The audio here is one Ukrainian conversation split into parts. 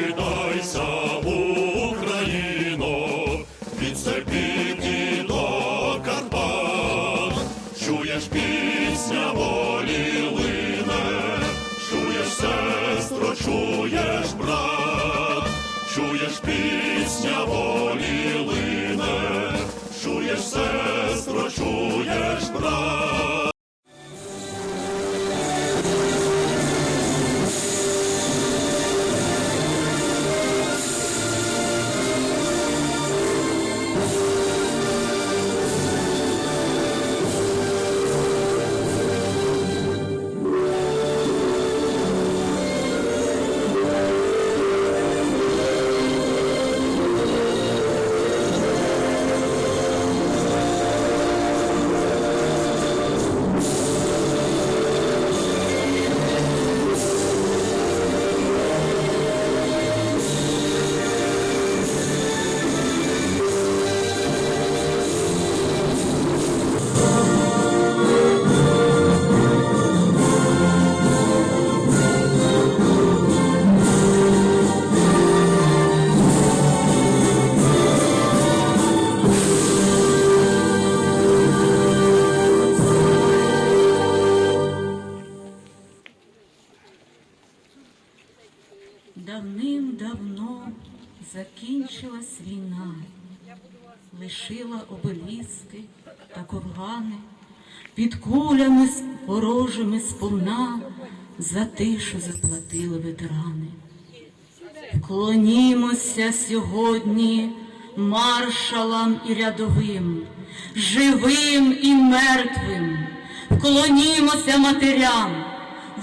прокидайся, Україно, від степів до Карпат, чуєш пісня волі лине, чуєш сестро, чуєш брат, чуєш пісня волі лине, чуєш сестро, чуєш війна, лишила обеліски та кургани, під кулями ворожими сповна за тишу заплатили ветерани. Вклонімося сьогодні маршалам і рядовим, живим і мертвим, вклонімося матерям,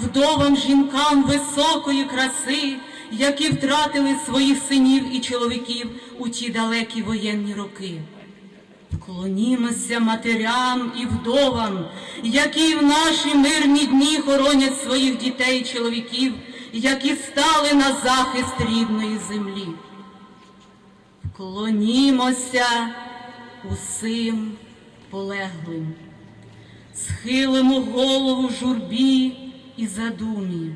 вдовам жінкам високої краси, які втратили своїх синів і чоловіків у ті далекі воєнні роки. Вклонімося матерям і вдовам, які в наші мирні дні хоронять своїх дітей і чоловіків, які стали на захист рідної землі. Вклонімося усім полеглим, схилимо голову журбі і задумі,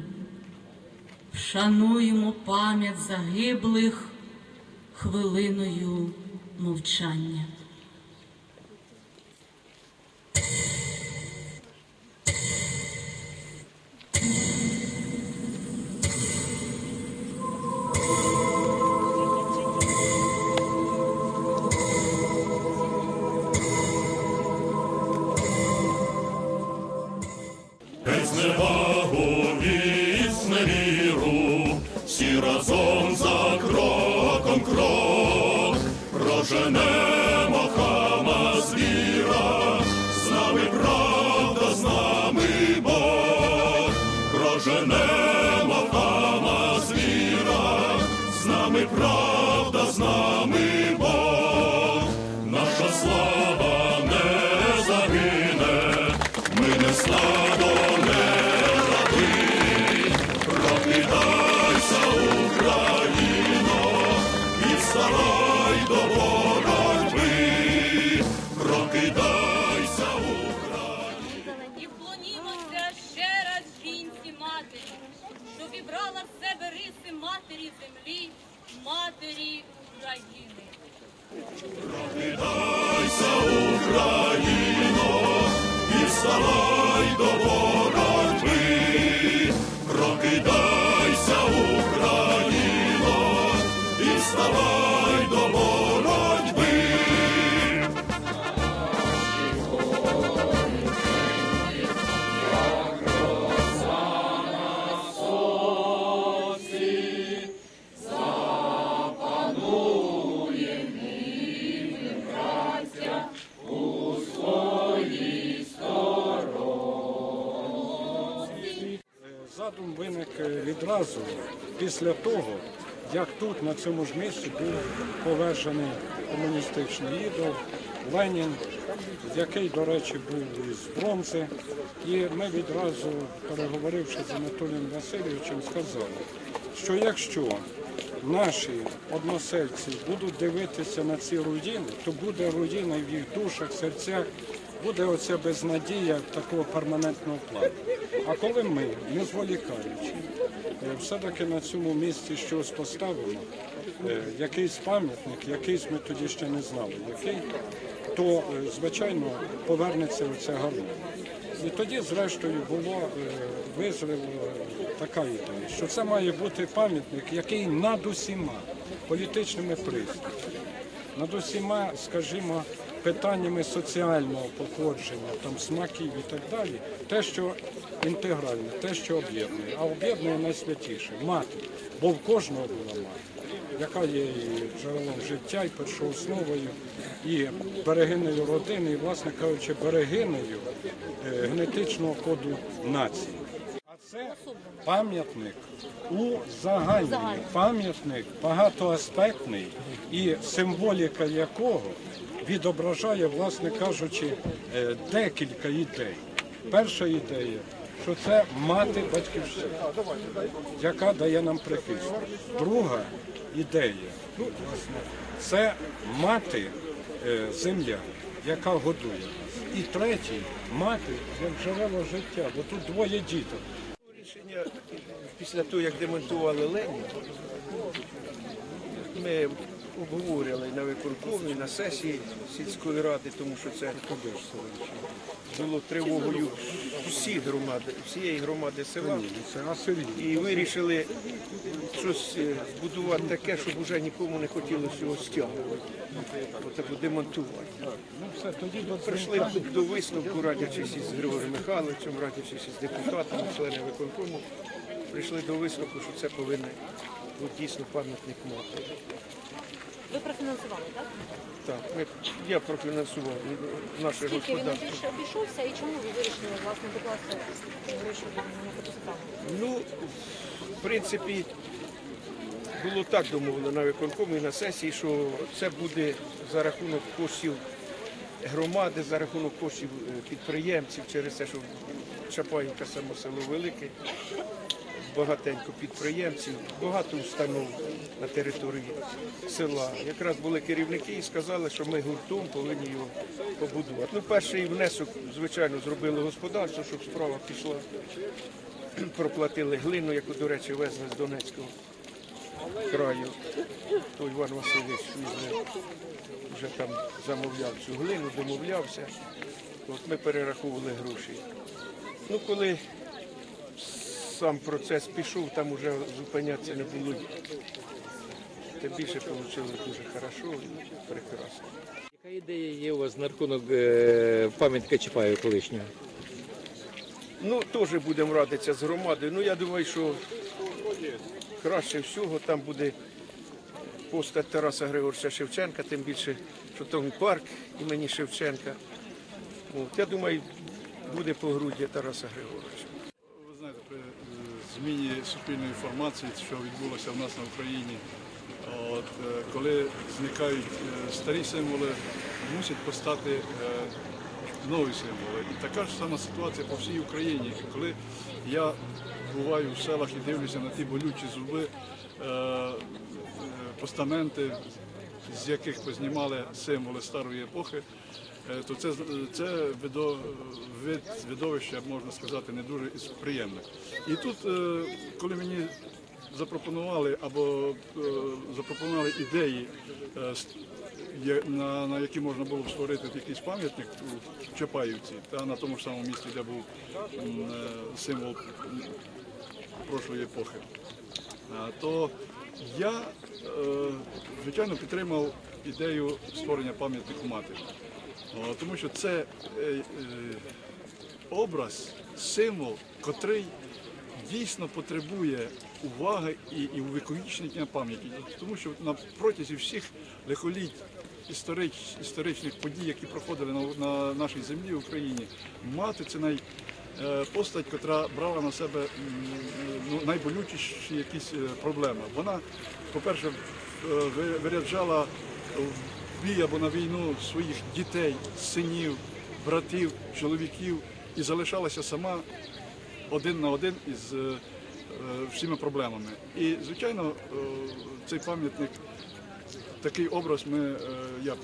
вшануємо пам'ять загиблих хвилиною мовчання. Матері України. Прокидайся, Україно, і вставай е, після того, як тут, на цьому ж місці, був повержений комуністичний ідол Ленін, який, до речі, був із бронзи. І ми відразу, переговоривши з Анатолієм Васильовичем, сказали, що якщо наші односельці будуть дивитися на ці руїни, то буде руїна в їх душах, серцях, буде оця безнадія такого перманентного плану. А коли ми, не зволікаючи, все-таки на цьому місці щось поставимо, е, якийсь пам'ятник, якийсь ми тоді ще не знали, який, то, е, звичайно, повернеться в це гарно. І тоді, зрештою, було е, визріло така ідея, що це має бути пам'ятник, який над усіма політичними пристроями, над усіма, скажімо, питаннями соціального походження, там смаків і так далі, те, що інтегральне, те, що об'єднує, а об'єднує найсвятіше мати, бо в кожного була мати, яка є і джерелом життя, і першоосновою, і берегинею родини, і, власне кажучи, берегинею е, генетичного коду нації. Це пам'ятник узагальнений, пам'ятник багатоаспектний і символіка якого відображає, власне кажучи, е, декілька ідей. Перша ідея, що це мати батьківщини, яка дає нам прихист. Друга ідея, ну, це мати е, земля, яка годує нас. І третій мати як джерело життя, бо тут двоє діток. Після того, як демонтували Леніна, ми обговорювали на виконкомі, на сесії сільської ради, тому що це було тривогою всіх громад, всієї громади села. І вирішили щось е, збудувати таке, щоб вже нікому не хотілося його стягувати. Отаку демонтувати. Тоді Прийшли до висновку, радячись із Григорієм Михайловичем, радячись із депутатами, членами виконкому, прийшли до висновку, що це повинен бути дійсно пам'ятник мати. Ви профінансували, так? Так, ми, я профінансував наше Скільки він господарство. більше обійшовся і чому ви вирішили власне докласти гроші на фотосправу? Ну, в принципі, було так домовлено на виконкомі і на сесії, що це буде за рахунок коштів громади, за рахунок коштів е, підприємців, через те, що Чапаївка само село велике, багатенько підприємців, багато установ на території села. Якраз були керівники і сказали, що ми гуртом повинні його побудувати. Ну, перший внесок, звичайно, зробили господарство, щоб справа пішла проплатили глину, яку, до речі, везли з Донецького краю. То Іван Васильович візьме, вже там замовляв цю глину, домовлявся. От ми перераховували гроші. Ну, коли сам процес пішов, там вже зупинятися не було. Тим більше вийшло дуже хорошо і прекрасно. Яка ідея є у вас на рахунок е, пам'ятника Чапаєва колишнього? Ну, теж будемо радитися з громадою. Ну, я думаю, що краще всього там буде постать Тараса Григоровича Шевченка, тим більше, що там парк імені Шевченка. От, я думаю, буде погруддя Тараса Григоровича. Ви знаєте, при е, зміні суспільної інформації, що відбулося в нас на Україні, от, е, коли зникають е, старі символи, мусять постати нові символи. І така ж сама ситуація по всій Україні. Коли я буваю в селах і дивлюся на ті болючі зуби, е, постаменти, з яких познімали символи старої епохи, е, то це, це вид видовища, можна сказати, не дуже із приємних. І тут, е, коли мені запропонували або запропонували ідеї, на, на які можна було б створити якийсь пам'ятник у Чапаївці, та на тому ж самому місці, де був е, символ прошлої епохи, то я, е, звичайно, підтримав ідею створення пам'ятнику матері. Тому що це е, образ, символ, котрий дійсно потребує уваги і увіковічнення пам'яті. Тому що на протязі всіх лихоліть історич, історичних подій, які проходили на, на нашій землі в Україні, мати це най, е, постать, яка брала на себе ну, найболючіші якісь е, проблеми. Вона, по-перше, е, виряджала в бій або на війну своїх дітей, синів, братів, чоловіків і залишалася сама один на один із всіма проблемами. І, звичайно, цей пам'ятник такий образ ми, е, я е,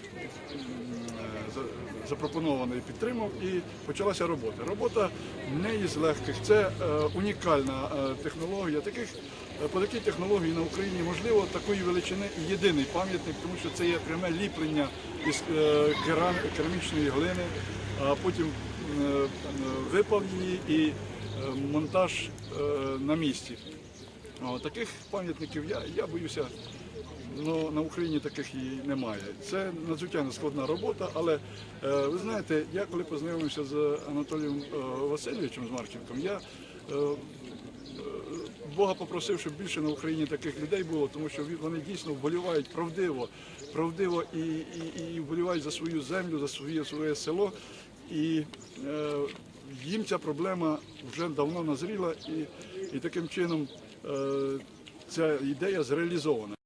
за- запропонований підтримав і почалася робота. Робота не із легких, це е, унікальна технологія. Таких, по такій технології на Україні можливо такої величини і єдиний пам'ятник, тому що це є пряме ліплення із керамічної глини, а потім е, її і монтаж на місці. Таких пам'ятників я, я боюся, ну, на Україні таких і немає. Це надзвичайно складна робота, але е, ви знаєте, я коли познайомився з Анатолієм е, Васильовичем з Марченком, я е, Бога попросив, щоб більше на Україні таких людей було, тому що вони дійсно вболівають правдиво, правдиво і, і, і вболівають за свою землю, за своє, своє село. І е, їм ця проблема вже давно назріла, і, і таким чином е, ця ідея зреалізована.